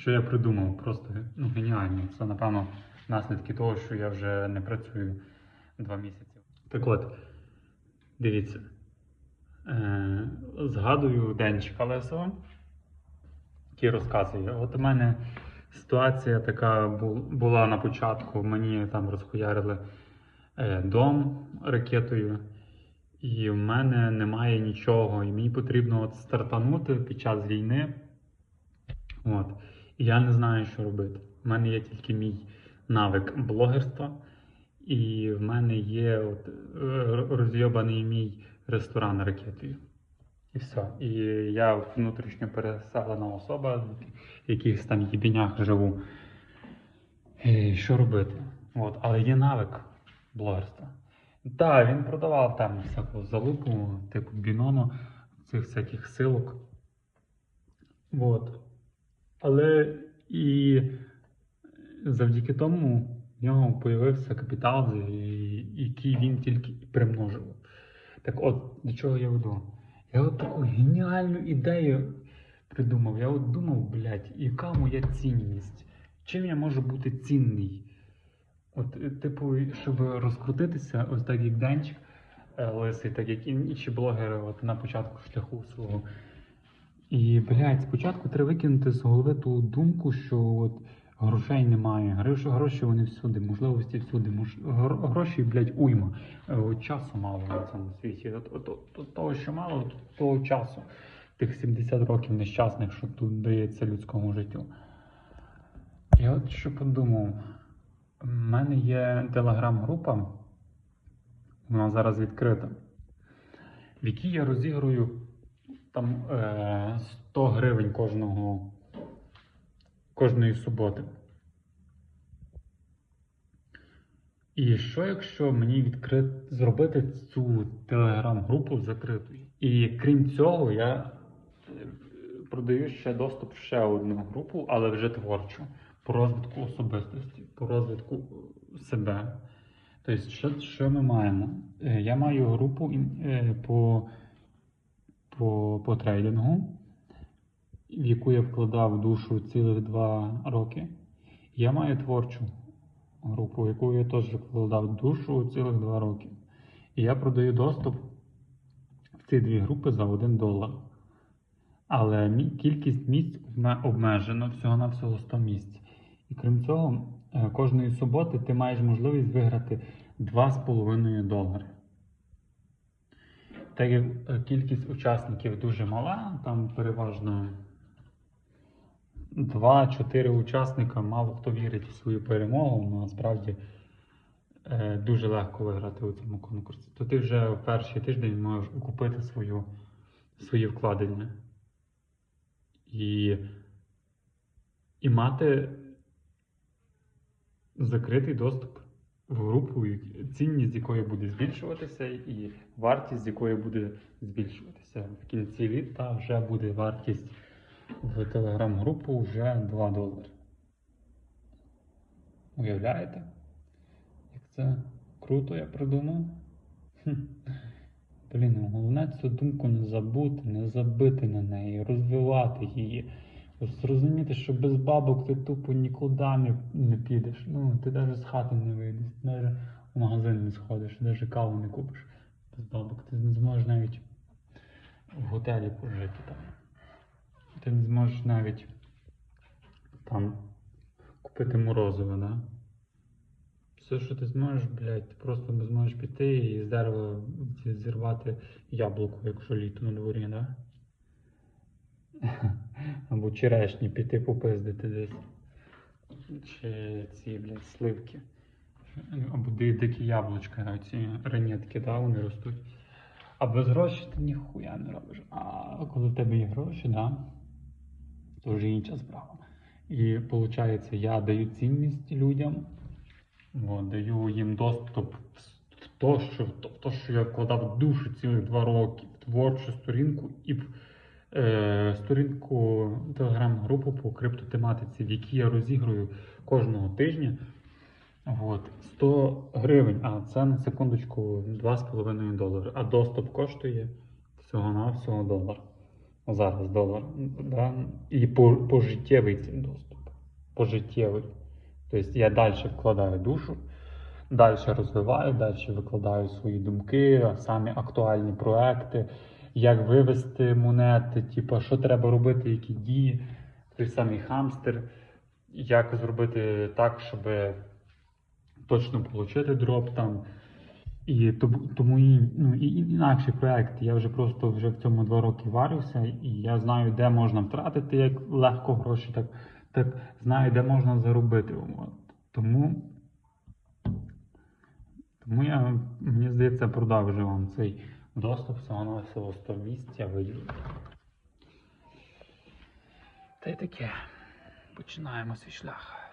що я придумав, просто ну, геніально. Це, напевно, наслідки того, що я вже не працюю два місяці. Так от, дивіться. Е, згадую Денчика Лесова, який розказує. От у мене ситуація така була на початку. Мені там розхуярили е, дом ракетою. І в мене немає нічого, і мені потрібно от стартанути під час війни. От. Я не знаю, що робити. У мене є тільки мій навик блогерства, і в мене є от, е, розйобаний мій ресторан ракетою. І все. І я внутрішньо переселена особа, в якихось там єдинях живу. І що робити? От. Але є навик блогерства. Так, він продавав там всяку залупу, типу бінону, цих всяких силок. От. Але і завдяки тому в нього з'явився капітал, який він тільки примножив. Так от, до чого я веду? Я от таку геніальну ідею придумав. Я от думав, блядь, яка моя цінність? Чим я можу бути цінний? От, е, типу, щоб розкрутитися, ось так як Денчик е, лисий, так як інші блогери от, на початку шляху свого. І, блядь, спочатку треба викинути з голови ту думку, що от грошей немає. Гроші, гроші вони всюди, можливості всюди. Мож... Гроші, блядь, уйма. Е, От часу мало на цьому світі. От, от, от, от того, що мало, от того часу. Тих 70 років нещасних, що тут дається людському життю. Я от що подумав. У мене є телеграм-група, вона зараз відкрита, в якій я розіграю там е, 100 гривень кожного, кожної суботи. І що якщо мені відкрит... зробити цю телеграм-групу закритою? І крім цього, я е, продаю ще доступ в ще одну групу, але вже творчу, по розвитку особистості, по розвитку е, себе. Тобто, що, що ми маємо? Е, Я маю групу е, по, по, по трейдингу, в яку я вкладав душу цілих два роки. Я маю творчу групу, в яку я теж вкладав душу цілих два роки. І я продаю доступ в ці дві групи за 1 долар. Але кількість місць обмежена всього-навсього 100 місць. І крім цього, е, кожної суботи ти маєш можливість виграти 2,5 долари. Так як е, кількість учасників дуже мала, там переважно 2-4 учасника, мало хто вірить в свою перемогу, але насправді е, дуже легко виграти у цьому конкурсі. То ти вже в перший тиждень можеш окупити свою, свої вкладення. І, і мати закритий доступ в групу, цінність якої буде збільшуватися, і вартість якої буде збільшуватися. В кінці літа вже буде вартість в телеграм-групу вже 2 долари. Уявляєте? Як це круто я придумав? Хм. Блін, головне цю думку не забути, не забити на неї, розвивати її. Зрозуміти, що без бабок ти тупо нікуди не, не підеш. Ну, ти навіть з хати не вийдеш, ти навіть в магазин не сходиш, навіть каву не купиш. Без бабок ти не зможеш навіть в готелі пожити там. Ти не зможеш навіть там купити морозиво, да? Все, що ти зможеш, блядь, ти просто не зможеш піти і з дерева зірвати яблуко, якщо літо на дворі, да? Або черешні піти попиздити десь. Чи ці, блядь, сливки. Або дикі яблучка, ці ранетки, да, вони ростуть. А без грошей ти ніхуя не робиш. А коли в тебе є гроші, да, то вже інша справа. І виходить, я даю цінність людям, от, даю їм доступ в то, що, в то, що я вкладав душу цілих два роки, в творчу сторінку і сторінку телеграм-групу по криптотематиці, в якій я розіграю кожного тижня. От, 100 гривень, а це на секундочку 2,5 долари. А доступ коштує всього-навсього долар. зараз долар. Да? І пожиттєвий цей доступ. Пожиттєвий. Тобто я далі вкладаю душу, далі розвиваю, далі викладаю свої думки, самі актуальні проекти, як вивести монети, типу, що треба робити, які дії, той самий хамстер, як зробити так, щоб точно отримати дроп там. І тому, і, ну, і інакший проект. Я вже просто вже в цьому два роки варився, і я знаю, де можна втратити як легко гроші, так, так знаю, де можна заробити. От. Тому, тому я, мені здається, продовжую вам цей доступ самого на всього 100 місць я. Та й таке. Починаємо свій шлях.